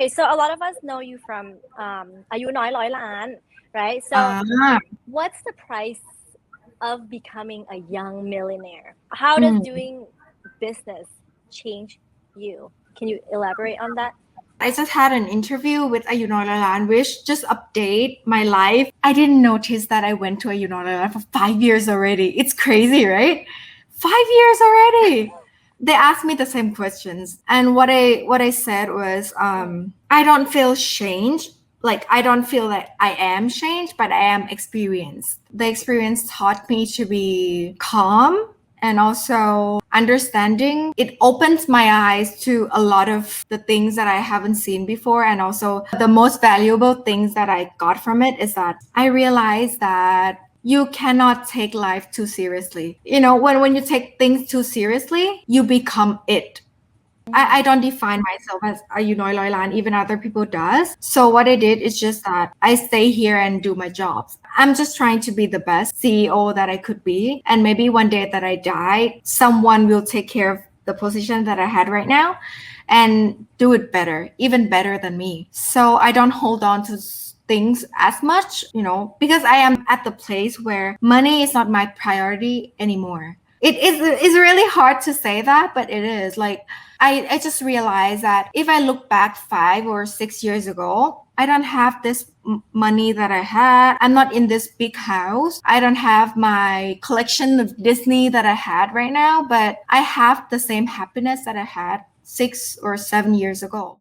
Okay, so a lot of us know you from um, Lan, right? So, uh-huh. what's the price of becoming a young millionaire? How does mm. doing business change you? Can you elaborate on that? I just had an interview with a Unorla which just update my life. I didn't notice that I went to a Unorla for five years already. It's crazy, right? Five years already. They asked me the same questions, and what I what I said was, um, I don't feel changed. Like I don't feel that I am changed, but I am experienced. The experience taught me to be calm and also understanding. It opens my eyes to a lot of the things that i haven't seen before. And also the most valuable things that i got from it is that i realized that you cannot take life too seriously you know when, when you take things too seriously you become it I, I don't define myself as a Yunoy Loylan, even other people does. So what I did is just that I stay here and do my jobs. I'm just trying to be the best CEO that I could be. And maybe one day that I die, someone will take care of the position that I had right now and do it better, even better than me. So I don't hold on to things as much, you know, because I am at the place where money is not my priority anymore. It is it's really hard to say that, but it is like I, I just realized that if I look back five or six years ago, I don't have this money that I had. I'm not in this big house. I don't have my collection of Disney that I had right now, but I have the same happiness that I had six or seven years ago.